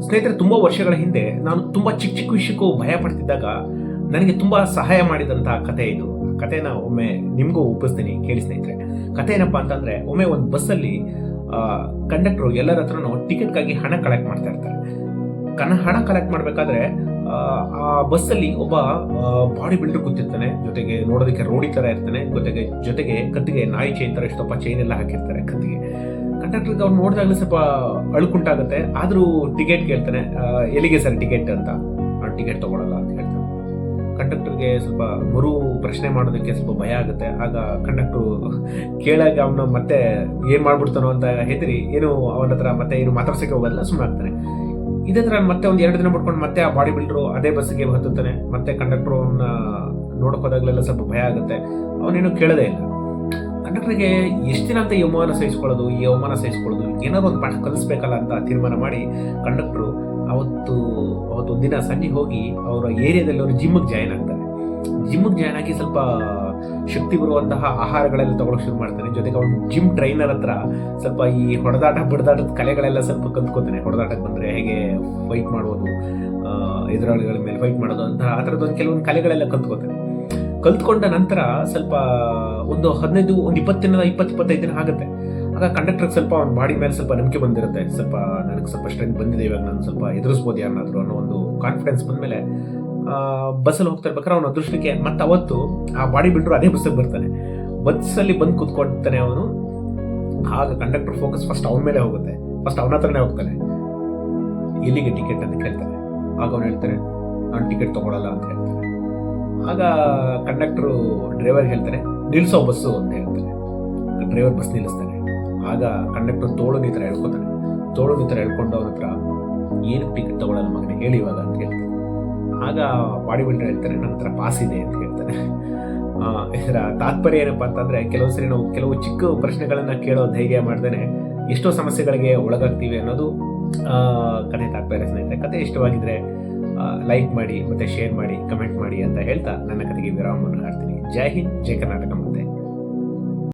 ಸ್ನೇಹಿತರೆ, ತುಂಬ ವರ್ಷಗಳ ಹಿಂದೆ ನಾನು ತುಂಬ ಚಿಕ್ಕ ಚಿಕ್ಕ ವಿಷಯಕ್ಕೂ ಭಯ ಪಡ್ತಿದ್ದಾಗ ನನಗೆ ತುಂಬ ಸಹಾಯ ಮಾಡಿದಂತಹ ಕತೆ ಇದು. ಕತೆನ ಒಮ್ಮೆ ನಿಮಗೂ ಒಪ್ಪಿಸ್ತೀನಿ, ಕೇಳಿ ಸ್ನೇಹಿತರೆ. ಕತೆ ಏನಪ್ಪ ಅಂತಂದ್ರೆ, ಒಮ್ಮೆ ಒಂದು ಬಸ್ಸಲ್ಲಿ ಕಂಡಕ್ಟ್ರು ಎಲ್ಲರ ಹತ್ರನೂ ಟಿಕೆಟ್ಗಾಗಿ ಹಣ ಕಲೆಕ್ಟ್ ಮಾಡ್ತಾ ಇರ್ತಾರೆ. ಕನ, ಹಣ ಕಲೆಕ್ಟ್ ಮಾಡಬೇಕಾದ್ರೆ, ಆ ಬಸ್ಸಲ್ಲಿ ಒಬ್ಬ ಬಾಡಿ ಬಿಲ್ಡರ್ ಕೂತಿರ್ತಾನೆ. ಜೊತೆಗೆ ನೋಡೋದಕ್ಕೆ ರೋಡಿ ಥರ ಇರ್ತಾನೆ. ಜೊತೆಗೆ ಜೊತೆಗೆ ಕತ್ತಿಗೆ ನಾಯಿ ಚೈನ್ ಥರ ಎಷ್ಟೊಪ್ಪ ಚೈನ್ ಎಲ್ಲ ಹಾಕಿರ್ತಾರೆ ಕತ್ತಿಗೆ. ಕಂಡಕ್ಟರ್ಗೆ ಅವ್ರು ನೋಡಿದಾಗಲೂ ಸ್ವಲ್ಪ ಅಳುಕುಂಟಾಗುತ್ತೆ. ಆದರೂ ಟಿಕೆಟ್ ಕೇಳ್ತಾನೆ. ಎಲ್ಲಿಗೆ ಸರ್ ಟಿಕೆಟ್ ಅಂತ. ನಾನು ಟಿಕೆಟ್ ತಗೊಳಲ್ಲ ಅಂತ ಹೇಳ್ತಾನೆ. ಕಂಡಕ್ಟರ್ಗೆ ಸ್ವಲ್ಪ ಮರು ಪ್ರಶ್ನೆ ಮಾಡೋದಕ್ಕೆ ಸ್ವಲ್ಪ ಭಯ ಆಗುತ್ತೆ. ಆಗ ಕಂಡಕ್ಟ್ರು ಕೇಳಾಗ ಅವನ ಮತ್ತೆ ಏನು ಮಾಡ್ಬಿಡ್ತಾನೋ ಅಂತ ಹೆದರಿ, ಏನು ಅವನ ಹತ್ರ ಮತ್ತೆ ಏನು ಮಾತಾಡ್ಸೋಕ್ಕೆ ಹೋಗೋದಿಲ್ಲ ಸುಮ್ಮನೆ ಆಗ್ತಾನೆ. ಇದೇ ಥರ ಮತ್ತೆ ಒಂದು ಎರಡು ದಿನ ಬಿಟ್ಕೊಂಡು ಮತ್ತೆ ಆ ಬಾಡಿ ಬಿಲ್ಡ್ರು ಅದೇ ಬಸ್ಸಿಗೆ ಹತ್ತುತ್ತಾನೆ. ಮತ್ತೆ ಕಂಡಕ್ಟ್ರು ಅವನ್ನ ನೋಡಕ್ ಹೋದಾಗಲೆಲ್ಲ ಸ್ವಲ್ಪ ಭಯ ಆಗುತ್ತೆ. ಅವನೇನು ಕೇಳೋದೇ ಇಲ್ಲ. ಕಂಡಕ್ಟರ್ಗೆ ಎಷ್ಟು ದಿನ ಅಂತ ಈ ಅವಮಾನ ಸಹಿಸ್ಕೊಳ್ಳೋದು, ಈ ಅವಮಾನ ಸಹಿಸ್ಕೊಳ್ಳೋದು, ಏನಾದ್ರು ಒಂದು ಪಾಠ ಕಲಿಸ್ಬೇಕಲ್ಲ ಅಂತ ತೀರ್ಮಾನ ಮಾಡಿ ಕಂಡಕ್ಟ್ರು ಅವತ್ತು ದಿನ ಸಂಜೆ ಹೋಗಿ ಅವರ ಏರಿಯಾದಲ್ಲಿ ಅವರು ಜಿಮ್ಮಿಗೆ ಜಾಯ್ನ್ ಆಗ್ತಾರೆ. ಜಿಮ್ಮಿಗೆ ಜಾಯ್ನ್ ಆಗಿ ಸ್ವಲ್ಪ ಶಕ್ತಿ ಬರುವಂತಹ ಆಹಾರಗಳೆಲ್ಲ ತಗೊಳಕ್ ಶುರು ಮಾಡ್ತಾನೆ ಜೊತೆಗೆ ಅವನು ಜಿಮ್ ಟ್ರೈನರ್ ಹತ್ರ ಸ್ವಲ್ಪ ಈ ಹೊಡೆದಾಟ, ಬಡದಾಟದ ಕಲೆಗಳೆಲ್ಲ ಸ್ವಲ್ಪ ಕಲ್ತ್ಕೊತಾನೆ ಹೊಡೆದಾಟಕ್ಕೆ ಬಂದ್ರೆ ಹೇಗೆ ಫೈಟ್ ಮಾಡೋದು ಎದುರಾಳಿಗಳ ಮೇಲೆ ಫೈಟ್ ಮಾಡೋದು ಅಂತ ಆ ಥರದ್ದು ಒಂದು ಕೆಲವೊಂದು ಕಲೆಗಳೆಲ್ಲ ಕಲ್ತ್ಕೊತಾನೆ ಕಲ್ತ್ಕೊಂಡ ನಂತರ ಸ್ವಲ್ಪ ಒಂದು ಹದಿನೈದು, ಒಂದು ಇಪ್ಪತ್ತು ದಿನದ ಇಪ್ಪತ್ತು ಇಪ್ಪತ್ತೈದು ದಿನ ಆಗುತ್ತೆ. ಆಗ ಕಂಡಕ್ಟರ್ ಸ್ವಲ್ಪ ಅವ್ನ ಬಾಡಿ ಮೇಲೆ ಸ್ವಲ್ಪ ನಂಬಿಕೆ ಬಂದಿರುತ್ತೆ. ಸ್ವಲ್ಪ ನನಗೆ ಸ್ವಲ್ಪ ಸ್ಟ್ರೆಂತ್ ಬಂದಿದೆ, ಇವಾಗ ನಾನು ಸ್ವಲ್ಪ ಎದುರಿಸ್ಬೋದು ಯಾರನ್ನಾದ್ರೂ ಅನ್ನೋ ಒಂದು ಕಾನ್ಫಿಡೆನ್ಸ್ ಬಂದಮೇಲೆ ಬಸ್ಸಲ್ಲಿ ಹೋಗ್ತಾ ಇರ್ಬೇಕಾದ್ರೆ ಅವನ ಅದೃಷ್ಟಕ್ಕೆ ಮತ್ತೆ ಅವತ್ತು ಆ ಬಾಡಿ ಬಿಲ್ಡರ್ ಅದೇ ಬಸ್ಸಿಗೆ ಬರ್ತಾನೆ. ಬಸ್ಸಲ್ಲಿ ಬಂದು ಕೂತ್ಕೊಳ್ತಾನೆ ಅವನು. ಆಗ ಕಂಡಕ್ಟರ್ ಫೋಕಸ್ ಫಸ್ಟ್ ಅವನ ಮೇಲೆ ಹೋಗುತ್ತೆ. ಫಸ್ಟ್ ಅವನ ಹತ್ರನೇ ಹೋಗ್ತಾನೆ. ಎಲ್ಲಿಗೆ ಟಿಕೆಟ್ ಅಂತ ಕೇಳ್ತಾನೆ. ಆಗ ಅವನು ಹೇಳ್ತಾನೆ, ನಾನು ಟಿಕೆಟ್ ತಗೊಳಲ್ಲ ಅಂತ ಹೇಳ್ತಾನೆ. ಆಗ ಕಂಡಕ್ಟರು ಡ್ರೈವರ್ ಹೇಳ್ತಾರೆ ನಿಲ್ಲಿಸೋ ಬಸ್ಸು ಅಂತ ಹೇಳ್ತಾರೆ. ಡ್ರೈವರ್ ಬಸ್ ನಿಲ್ಲಿಸ್ತಾನೆ. ಆಗ ಕಂಡಕ್ಟರ್ ತೋಳು ಥರ ಹೇಳ್ಕೊತಾನೆ. ತೋಳು ಥರ ಹೇಳ್ಕೊಂಡು ಅವ್ರ ಹತ್ರ, ಏನು ಟಿಕೆಟ್ ತಗೊಳ್ಳಲ್ಲ ಮಗನೇ, ಹೇಳಿ ಇವಾಗ ಅಂತ ಹೇಳ್ತಾರೆ. ಆಗ ಬಾಡಿ ಬಿಲ್ಡರ್ ಹೇಳ್ತಾರೆ, ನನ್ನ ಹತ್ರ ಪಾಸ್ ಇದೆ ಅಂತ ಹೇಳ್ತಾರೆ. ಇದರ ತಾತ್ಪರ್ಯ ಏನಪ್ಪ ಅಂತಂದರೆ, ಕೆಲವು ಸರಿ ನಾವು ಕೆಲವು ಚಿಕ್ಕ ಪ್ರಶ್ನೆಗಳನ್ನು ಕೇಳೋ ಧೈರ್ಯ ಮಾಡ್ದೇ ಎಷ್ಟೋ ಸಮಸ್ಯೆಗಳಿಗೆ ಒಳಗಾಗ್ತೀವಿ ಅನ್ನೋದು ಕಥೆ ತಾತ್ಪರ್ಯ ಸ್ನೇಹಿತರೆ. ಕತೆ ಇಷ್ಟವಾಗಿದ್ರೆ ಲೈಕ್ ಮಾಡಿ ಮತ್ತೆ ಶೇರ್ ಮಾಡಿ ಕಮೆಂಟ್ ಮಾಡಿ ಅಂತ ಹೇಳ್ತಾ ನನ್ನ ಕತೆಗೆ ವಿರಾಮವನ್ನು ಹಾಡ್ತೀನಿ. ಜೈ ಹಿಂದ್, ಜೈ ಕರ್ನಾಟಕ ಮತ್ತೆ